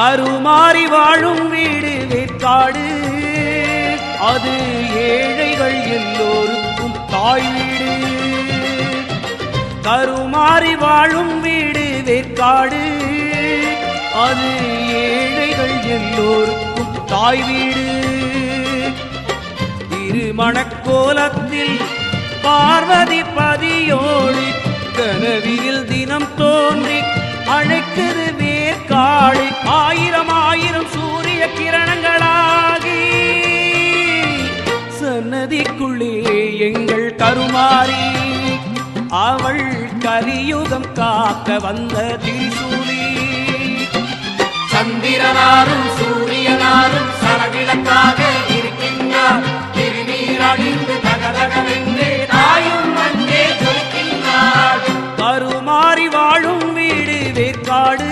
கருமாறி வாழும் வீடு வேற்காடு. அது ஏழைகள் எல்லோருக்கும் தாய் வீடு. கருமாறி வாழும் வீடு வேற்காடு. அது ஏழைகள் எல்லோருக்கும் தாய் வீடு. திருமணக்கோலத்தில் பார்வதி பதியோடு கனவியில் தினம் தோன்றி அழைக்குது வேர்க்காடு ஆயிரம் ஆயிரம் சூரிய கிரணங்களாகி. சன்னதிக்குள்ளே எங்கள் கருமாறி. அவள் கலியுகம் காக்க வந்த திரிசூலி. சந்திரனாரும் வீடு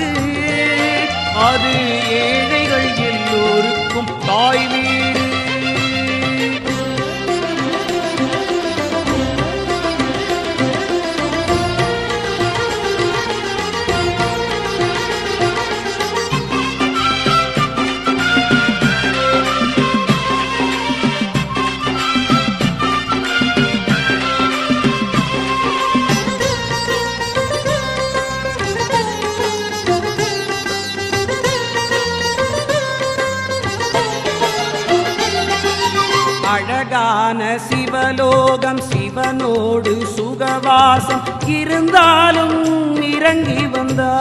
அது ஏழைகள் எல்லோருக்கும் தாய் வீடு சிவலோகம் சிவனோடு சுகவாசம் இருந்தாலும் இறங்கி வந்தாள்.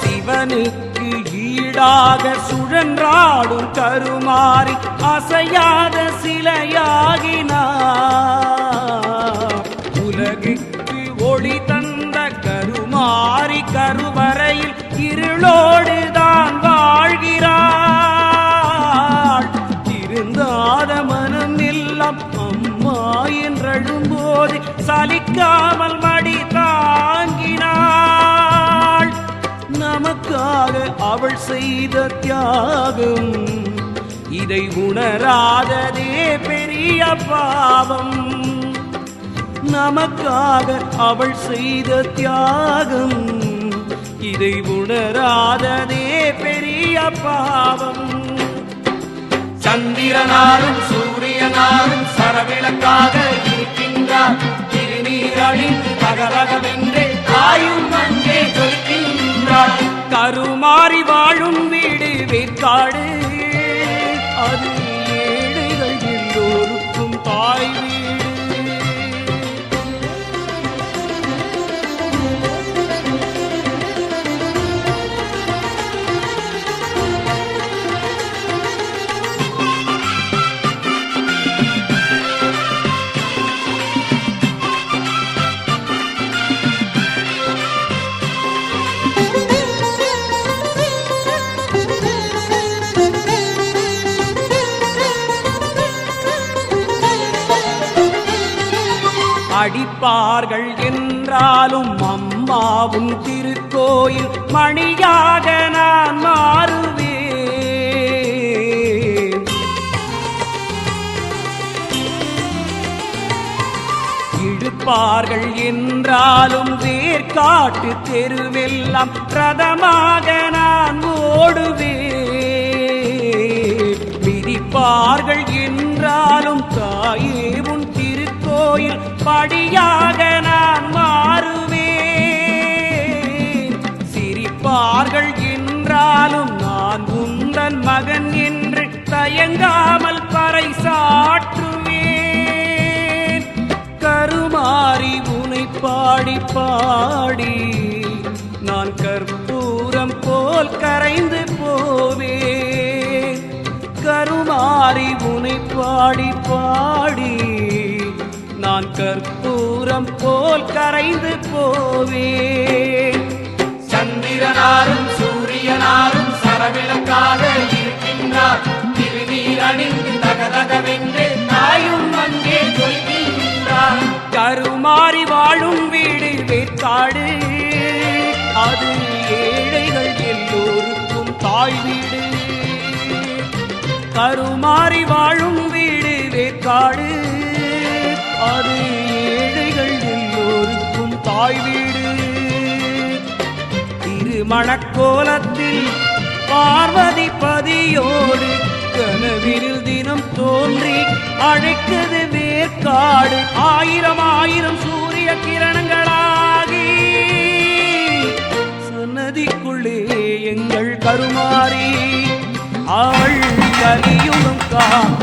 சிவனுக்கு ஈடாக சுழன்றாடும் கருமாறி அசையாத சிலையாகினார். உலகுக்கு ஒளி தந்த கருமாறி கருவறையில் இருளோ சலிக்காமல் மடி தாங்கினாள். நமக்காக அவள் செய்த தியாகம் இதை உணராததே பெரிய பாவம். நமக்காக அவள் செய்த தியாகம் இதை உணராததே பெரிய பாவம். சந்திரனாலும் சூரிய மாறி வாழும் வீடு வேற்காடு. அடிப்பார்கள் என்றாலும் அம்மாவும் திருக்கோயில் மணியாக நான் மாறுவேன். இழுப்பார்கள் என்றாலும் வேர்காட்டு தெருவெல்லாம் பிரதமாக நான் ஓடுவேன். மிதிப்பார்கள் என்றாலும் தாயே உன் திருக்கோயில் படியா மகன் என்று தயங்காமல் பறை சாற்றுவேன். கருமாறி உனை பாடி பாடி நான் கற்பூரம் போல் கரைந்து போவேன். கருமாறி உனை பாடி பாடி நான் கற்பூரம் போல் கரைந்து போவேன். சந்திரனாரும் சூரியனாரும் சரவில நின்றார் திருநீர் அணிந்து தகதகவென்று தாயும் அங்கே சொல்லி நின்றார் கருமாறி வாழும் வீடு வேற்காடு. அது ஏழைகள் எல்லோருக்கும் தாய் வீடு. கருமாறி வாழும் வீடு வேற்காடு. அது ஏழைகள் எல்லோருக்கும் தாய் வீடு. திருமணக்கோலத்தில் பார்வதி பதியோடு கனவினில் தினம் தோன்றி அழைக்குது வேர்க்காடு ஆயிரம் ஆயிரம் சூரிய கிரணங்களாகி. சன்னதிக்குள்ளே எங்கள் கருமாறி அவள் கலியுகம் காக்க